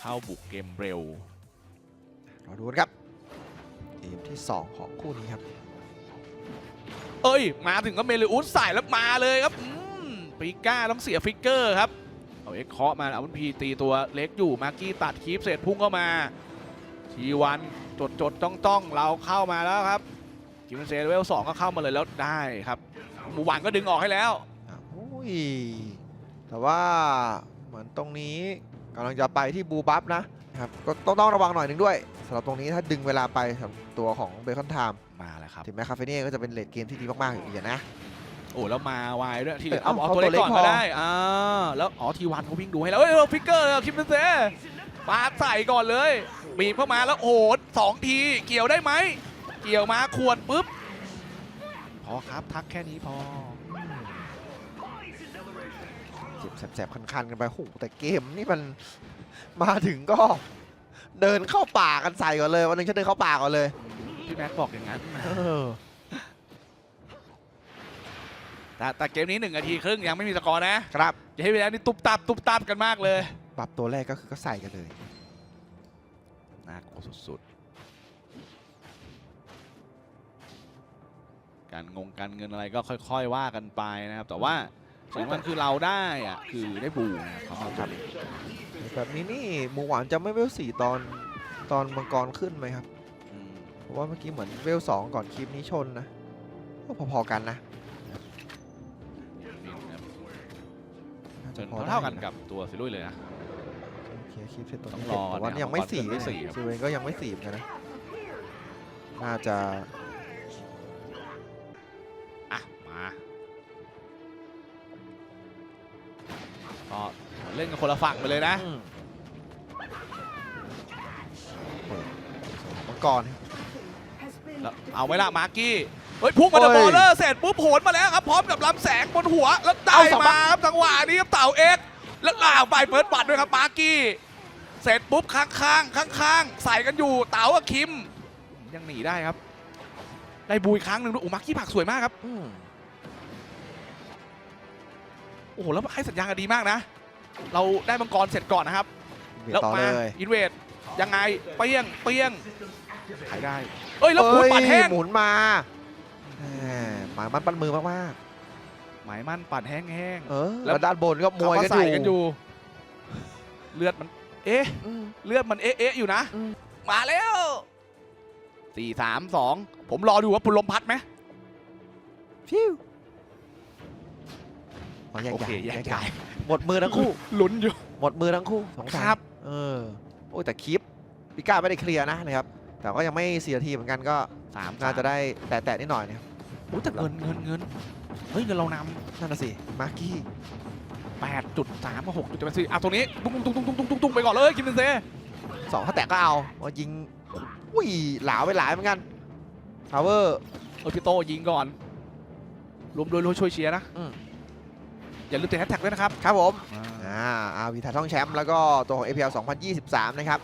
เข้าบุกเกมเร็วรอดูกันครับเกมที่ 2 ของคู่นี้ครับ เอ้ย มาถึงก็เมลิอุสใส่แล้วมาเลยครับอืมปิก้าต้องเสียฟิกเกอร์ครับเอาเอ็กเคาะมาเอาพีตีตัวเล็กอยู่มาร์กี้ตัดคีปเสร็จพุ่งเข้ามาทีวันจดจดจ้องจ้องเราเข้ามาแล้วครับกิมเซเลเวลสองก็เข้ามาเลยแล้วได้ครับหมูหวานก็ดึงออกให้แล้วอะอุ้ยแต่ว่าเหมือนตรงนี้ กำลังจะไปที่บูบัฟนะครับก็ต้องต้องระวังหน่อยหนึ่งด้วยสำหรับตรงนี้ถ้าดึงเวลาไปสำหรับตัวของเบคอนไทม์มาแล้วครับถึงแม้คาเฟเน่ก็จะเป็นเลดเกมที่ดีมากๆอยู่ดีอะนะ โอ้แล้วมาวายด้วยที่เหลือเอ้าเอาเอาเอาตัวเล็กตัวเล็กก่อนพอก็ได้อ่าแล้วอ๋อทีวันเขาวิ่งดูให้แล้วเอ้ยเราฟิกเกอร์เลยคิมเบนเซ่ปาดใส่ก่อนเลยบีบเข้ามาแล้วโอ้โหสองทีเกี่ยวได้ไหมเกี่ยวมาขวดปุ๊บพอครับทักแค่นี้พอ เจ็บแสบๆคันๆกันไปโอ้โหแต่เกมนี่มันมาถึงก็เดินเข้าป่ากันใส่ก่อนเลย วันหนึงฉันเดินเข้าป่าก่อนเลย พี่แม็กบอกอย่างนั้นเออแต่แต่เกมนี้หนึ่งนาทีครึ่งยังไม่มีสกอร์นะครับอย่าให้เวลานี่ตุบตับตุบตับกันมากเลย ปรับตัวแรกก็คือก็ใส่กันเลยน่ากลัวสุดๆ การงงการเงินอะไรก็ค่อย ๆ ว่ากันไปนะครับ แต่ว่า สิ่งสำคัญคือเราได้อะคือได้บูนะครับเขาทำแบบนี้นี่หมูหวานจะไม่เวลสี่ตอนตอนมังกรขึ้นไหมครับอืมเพราะว่าเมื่อกี้เหมือนเวลสองก่อนคลิปนี้ชนนะก็พอๆกันนะนิ่งๆนะครับน่าจจะนพอได้เท่าๆกันอยู่ะกับตัวซิลุยเลยนะโอเคคลิปเสร็จตัวต้องนี้รอแต่ว่าเนี่ยยังไม่มังกรสี่ขึ้นไม่สี่ครับซิเวนก็ยังไม่สี่เหมือนกันนะน่าจะ ก็เล่นกันคนละฝั่งไปเลยนะอืมเปิดส่งมังกรครับแล้วเอาไว้ละมาร์กี้ เฮ้ยพุ่งมาเดอะโอ้บอยลเลอร์เสร็จปุ๊บโหนมาแล้วครับ พร้อมกับลำแสงบนหัว แล้วได้เอาสองมาครับจังหวะนี้ครับเต่าเอ็กซ์แล้วล่างไปเฟิร์สบัตรด้วยครับมาร์กี้ เสร็จปุ๊บข้างๆข้างๆใส่กันอยู่เต่ากับคิม ยังหนีได้ครับ ได้บูอีกครั้งหนึ่งด้วยโอ้มาร์กี้ผักสวยมากครับ อืมโอ้โหแล้วให้สัญญาณกันดีมากนะ เราได้มังกรเสร็จก่อนนะครับเบียดแล้วต่อมาเลยอินเวดยังไงเปี้ยงเปี้ยงขายได้ เอ้ยแล้วคูดปัดแห้งหมุนมาแหมหมายมันปั้นมือมากหมายมั่นปัดแห้งแห้งๆเออแล้แล้ววด้านบนก็ๆมวยเขากันใส่อกันยู่อยู่เลือดมัน เอ๊ะอืมเลือดมันเอ๊ะเอ๊ะอยู่นะอืมมาแล้วสี่สามสองผมรอดูว่าปุลลมพัดไหมฟิว อ๋อแยกโอเคย้ายแยกแยกย้าย้ายยหมดมือทั้งคู่ ลุ้นอยู่ หมดมือทั้งคู่สองคสารัมบเออโอ้ยแต่คลิปพิก้าไม่ได้เคลียร์นะนะครับ แต่ก็ยังไม่เสียทีเหมือนกันก็สามน่าจะได้แตะๆนิดหน่อยนะครับโอ้แต่เงินเงินเงินเฮ้ยเงินเรานนั่นน่ะสิมาร์กี้ำแปดจุดสามกับหกจุดแปดสี่อะตรงนี้ตุ้งตุ้งตุ้งตุ้งตุ้งตุ้งตุ้งไปก่อนเลยคิมเบนเซ่สองถ้าแตะก็เอาว่ายิงอุ้ยหลาวไปหลายเหมือนกันพาวเวอร์ เออพี่โตยิงก่อนรวมโดยรวมช่วยเชียร์นะอืม อย่าลืมติดแฮชแท็กด้วยนะครับ ครับผม อ่าอาวีถ่ายท่องแชมป์แล้วก็ตัวของ APL 2023 นะครับ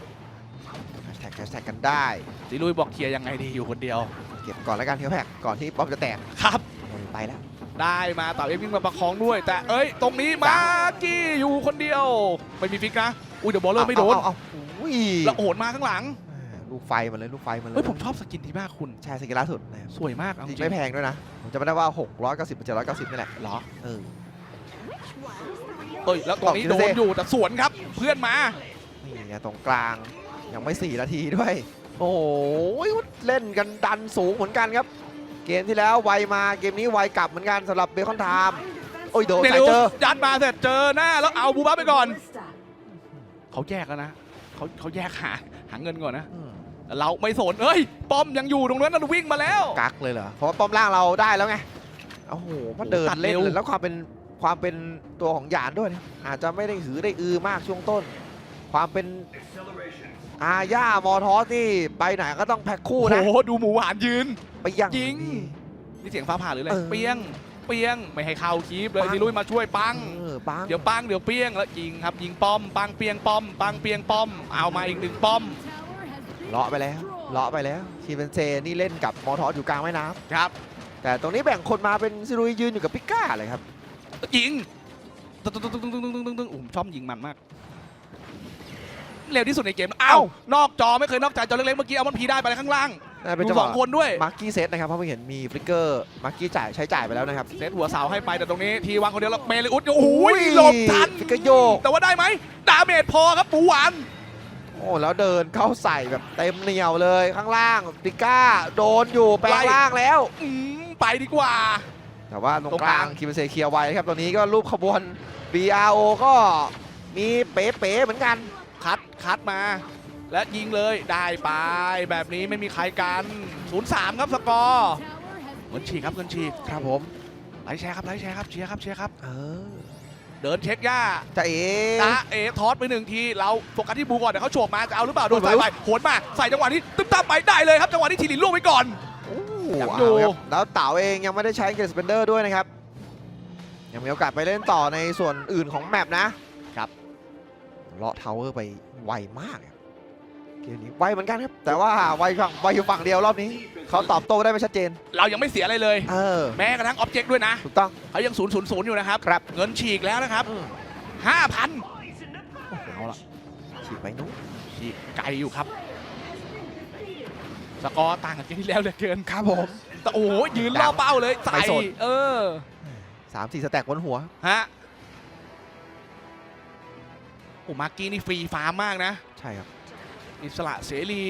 แฮชแท็กแฮชแท็กกันได้สีลุยบอกเคลียร์ยังไงดีอยู่คนเดียว เก็บก่อนแล้วกันเทียวแพ็กก่อนที่ป๊อปจะแตกครับ โอ้ยไปแล้ว ได้มาเต่าเอ็กซ์วิ่งมาประคองด้วย แต่เอ้ย ตรงนี้มาร์กี้อยู่คนเดียว ไม่มีฟิกนะ อุ้ยเดี๋ยวบอลเลอร์ไม่โดนเอาเอาเอาอุ้ยแล้วโหนมาข้างหลังอ่าลูกไฟมันเลยลูกไฟมันเลยเฮ้ยผมชอบสกินที่มากคุณใช่สกิลล่าสุดนะครับสวยมากเอาจจริริงงไม่แพงด้วยนะผมจะไม่ได้ว่า 690 790นี่แหละ เหรอ เออ เอ้ยแล้วตรงนี้ตอบโดคิดนสิอยู่แต่สวนครับเพื่อนมา นี่ไงตรงกลางยังไม่ 4 นาทีด้วย โอ้โหเล่นกันดันสูงเหมือนกันครับ เกมที่แล้วไวมาเกมนี้ไวกลับเหมือนกันสำหรับเบคอนไทม์โอ้ยโดนเดใส่ลิวเจอยัดมาเสร็จเจอหน้าแล้วเอาบูบ้าไปก่อน เขาแยกแล้วนะเขาเขาแยกหาหาเงินก่อนนะอืมแต่เราไม่สนเอ้ย ป้อมยังอยู่ตรงนั้นนะวิ่งมาแล้ว กักเลยเหรอ เพราะว่าป้อมล่างเราได้แล้วไง โอ้โหมาเดินตัดเล่นเร็วเลยแล้วความเป็น ความเป็นตัวของหยานด้วยนะอาจจะไม่ได้หือได้อือมากช่วงต้น ความเป็นอาญามอทอสที่ไปไหนก็ต้องแพ็คคู่โอ้นะโหดูหมูหวานยืนไปยังจริงดีนี่เสียงฟ้าผ่าหรืออะไรเออเปี้ยงเปี้ยงไม่ให้เข้าคีบเลยปังซีลุยมาช่วยปังเออปังเดี๋ยวปังเดี๋ยวเปี้ยงแล้วยิงครับยิงป้อมปังเปียงป้อมปังเปียงป้อม เอามาอีกหนึ่งป้อมเลาะไปแล้วเลาะไปแล้วทีเวนเซนี่เล่นกับมอทอสอยู่กลางแม่น้ครับำแต่ตรงนี้แบ่งคนมาเป็นซิรุยยืนอยู่กับปิก้าเลยครับ ยิงตึ้งตึ้งตึ้งตึ้งตึ้งตึ้งตึ้งตึ้งผมชอบยิงมันมาก เร็วที่สุดในเกมอ้าวนอกจอไม่เคยนอกใจจอเล็กๆเมื่อกี้เอามันพีได้ไปแล้วข้างล่างน่าเป็นดูจังสหอวะงคนด้วย มาร์กี้เซตนะครับเพราะเพิ่งเห็นมีฟลิกเกอร์มาร์กี้จ่ายใช้จ่ายไปแล้วนะครับเซตหัวเสาให้ไปแต่ตรงนี้ ทีวางคนเดียวแล้วเมลิอุสโอ้โหหลบทันฟิกเกอร์โยกแต่ว่าได้ไหมดาเมจพอครับปูหวาน โอ้แล้วเดินเข้าใส่แบบเต็มเหนียวเลยข้างล่างดิก้าโดนอยู่แปลงล่างแล้ว อืมไปดีกว่า แต่ว่าตรงตรงกกลาลางงคิมเซเคลียร์ไว้ครับตอนนี้ก็รูปขบวน BRO ก็มีเป๋ๆเหมือนกันคัดคัดมา และยิงเลยได้ไปแบบนี้ไม่มีใครกัน 0-3 ครับสกอร์เงินฉีกครับเงินฉีกครับผมไลค์แชร์ครับไลค์แชร์ครับเชียร์ครับเชียร์ครับเออเดินเช็คย่าจะเอ๋นะเอทอสไปหนึ่งทีเราโฟกัสที่บูก่อนเดี๋ยวเขาโฉบมาจะเอาหรือเปล่าโดนโดนใส่ไปไปโหนมาใส่จังหวะนี้ตึ๊บตับไปได้เลยครับจังหวะนี้ทีลินล่วงไปก่อนโอ้ ยังเอาอยู่ ครับแล้วเต๋าเองยังไม่ได้ใช้เกรสเปนเดอร์ด้วยนะครับ ยังมีโอกาสไปเล่นต่อในส่วนอื่นของแมปนะครับเลาะทาวเวอร์ไปไวมากครับเกมนี้ไวเหมือนกันครับ แต่ว่าไวฝั่งไวอยู่ฝั่งเดียวรอบนี้ เขาตอบโต้ได้ไม่ชัดเจน เรายังไม่เสียอะไรเลย เออ แม้กระทั่งออบเจกต์ด้วยนะ ถูกต้อง เขายัง0ูนย์ศูนย์อยู่นะครับ ครับ เงินฉีกแล้วนะครับอืม5,000เอาละฉีกไปนู้นฉีกไกลอยู่ครับ สกอร์ต่างกับเกมที่แล้วเหลือเกินครับผมแต่โอ้โหยืนล่อเป้าเลยใส่ไม่สน เออสามสี่สแต็กบนหัว ฮะโอ้มาร์กี้นี่ฟรีฟาร์มมากนะ ใช่ครับอิสระเสรี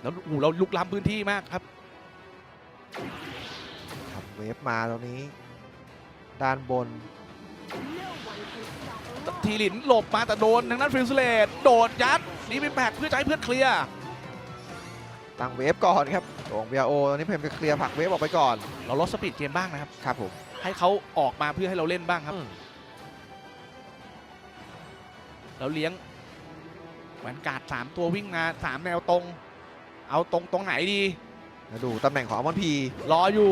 แล้วโอ้โหเราลุกล้ำพื้นที่มากครับ ทำเวฟมาตรงนี้ ด้านบน ทีหลินหลบมาแต่โดนทางนั้นฟิลสเลตโดดยัด นี่เป็นแบกเพื่อจะให้เพื่อนเคลียร์ตั้งเวฟก่อนครับของ BRO ตอนนี้เพมไปเคลียร์ผลักเวฟออกไปก่อน เราลดสปีดเกมบ้างนะครับ ครับผมให้เขาออกมาเพื่อให้เราเล่นบ้างครับอืมแล้วเลี้ยงแหวนการ์ดสามตัววิ่งมาสามแนวตรง เอาตรงตรงไหนดีมาดูตำแหน่งของอมอนพีรออยู่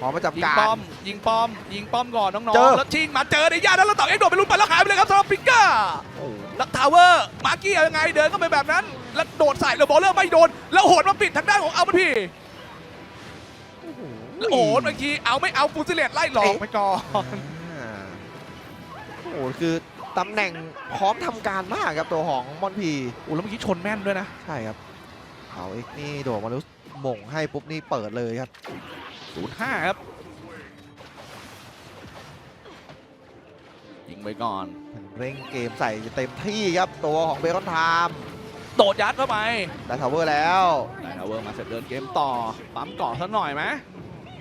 พร้อมประจับยิงการ ป้อม ยิงป้อม ยิงป้อมก่อนน้องเจอ ๆแล้วชิงมาเจอในย่านนั้นแล้วต่อเอ็กโดดไปลุ้นไปแล้วหายไปเลยครับสำหรับปิกเกอร์ โอ้แล้วทาวเวอร์ มาร์กี้เอายังไงเดินเข้าไปแบบนั้น แล้วโดดใส่แล้วบอลเลอร์ไม่โดน แล้วโหดมาปิดทางด้านของอัลบันพีโหแล้วโหดเมื่อกี้เอาไม่เอาฟูซิเลตไล่หลอกไปก่อนอ่าโอ้โหคือตำแหน่งพร้อมทำการมากครับตัวของมอนพีโอ้แล้วเมื่อกี้ชนแม่นด้วยนะ ใช่ครับเขาเอ็กนี่โดดมาลุสหม่งให้ปุ๊บนี่เปิดเลยครับ 05 ครับ ยิงไปก่อน เร่งเกมใส่เต็มที่ครับตัวของเบคอนไทม์โดดยัดเข้าไปได้ทาวเวอร์แล้วได้ทาวเวอร์มาเสร็จเดินเกมต่อ ปั๊มเกาะสักหน่อยไหม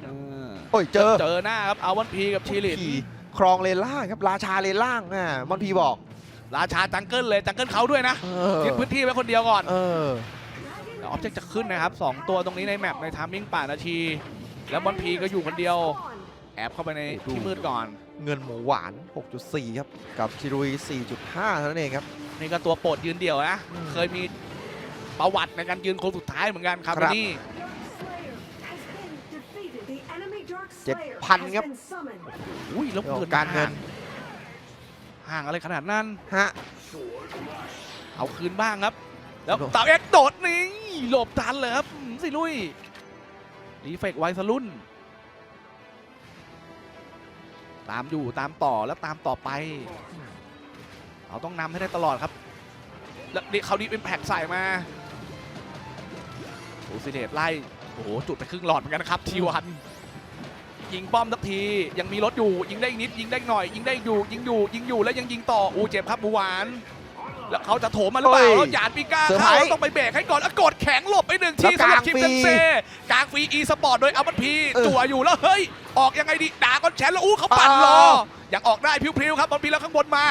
เออโอ้ยเจอเจอหน้าครับเอาวันพีกับชีลินขี่ครองเลนล่างครับราชาเลนล่างอะมอนพีบอก ราชาจังเกิลเลยจังเกิลเขาด้วยนะเออยึดพื้นที่ไว้คนเดียวก่อนเออออบเจกต์จะขึ้นนะครับ 2 ตัวตรงนี้ในแมปในทามมิ่งป่านาที แล้วบอลพีก็อยู่คนเดียว แอบเข้าไปในที่มืดก่อน เงินหมูหวาน 6.4 ครับ กับชิรุย 4.5 เท่านั้นเองครับ นี่ก็ตัวโปรดยืนเดี่ยวนะอืมเคยมีประวัติในการยืนคนสุดท้ายเหมือนกันครับครับ นี่เจ็ดพันครับ อุ้ยแล้วเรื่องขเกิอนงการเงินห่างอะไรขนาดนั้น ฮะ เอาคืนบ้างครับ แล้วโดดเต่าเอ็กซ์โดดนี่หลบทันเลยครับอืมสิลุยรีเฟกไวสรุ่น ตามอยู่ตามต่อแล้วตามต่อไปเราต้องนำให้ได้ตลอดครับ แล้วนี่เขาดีเป็นแพ็กใส่มาโอซิเดตไล่โอ้โหจุดไปครึ่งหลอดเหมือนกันนะครับทีวันยิงป้อมสักทียังมีรถอยู่ ยิงได้อีกนิด ยิงได้อีกหน่อย ยิงได้อยู่ยิงอยู่ยิงอยู่แล้วยังยิงต่ออู้เจ็บครับบูหวาน แล้วเขาจะโถมมาหรือเปล่าเฮ้ยแล้วหยาดปีก้าเซอร์ไพรเข้าส์แล้วต้องไปเบรกให้ก่อนแล้วกดแข็งหลบไปหนึ่งทีแล้วกสำหลางรับคิมฟรีเซนเซ่กลางฟรีอีสปอร์ตโดยอัลบันพีเออจั่วอยู่แล้วเฮ้ย ออกยังไงดีด่าก้อนแชนแล้วอู้เขาปั่นรออ้าว ยังออกได้พริ้วๆครับบอลพีแล้วข้างบนมา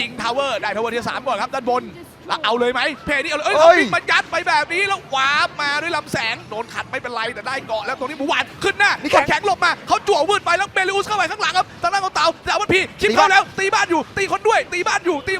ยิงทาวเวอร์ได้ทาวเวอร์ที่สามก่อนครับด้านบนแล้วเอาเลยไหมเพนี่เอาเลยเอ้ยเอ้เขาย ปิงมายัดไปแบบนี้แล้ววาร์ปมาด้วยลำแสงโดนขัดไม่เป็นไรแต่ได้เกาะแล้วตรงนี้หมูหวานขึ้นหน้านี่แข็แข็งงแข็งหลบมาเขาจั่ววืดไปแล้วเบลิอุสเข้าไปข้างหลังครับทางด้านของเต่าแต่วันพี คิดตีเข้าบ้านแล้วตีบ้านอยู่ตีคนด้วยตีบ้านอยู่ตี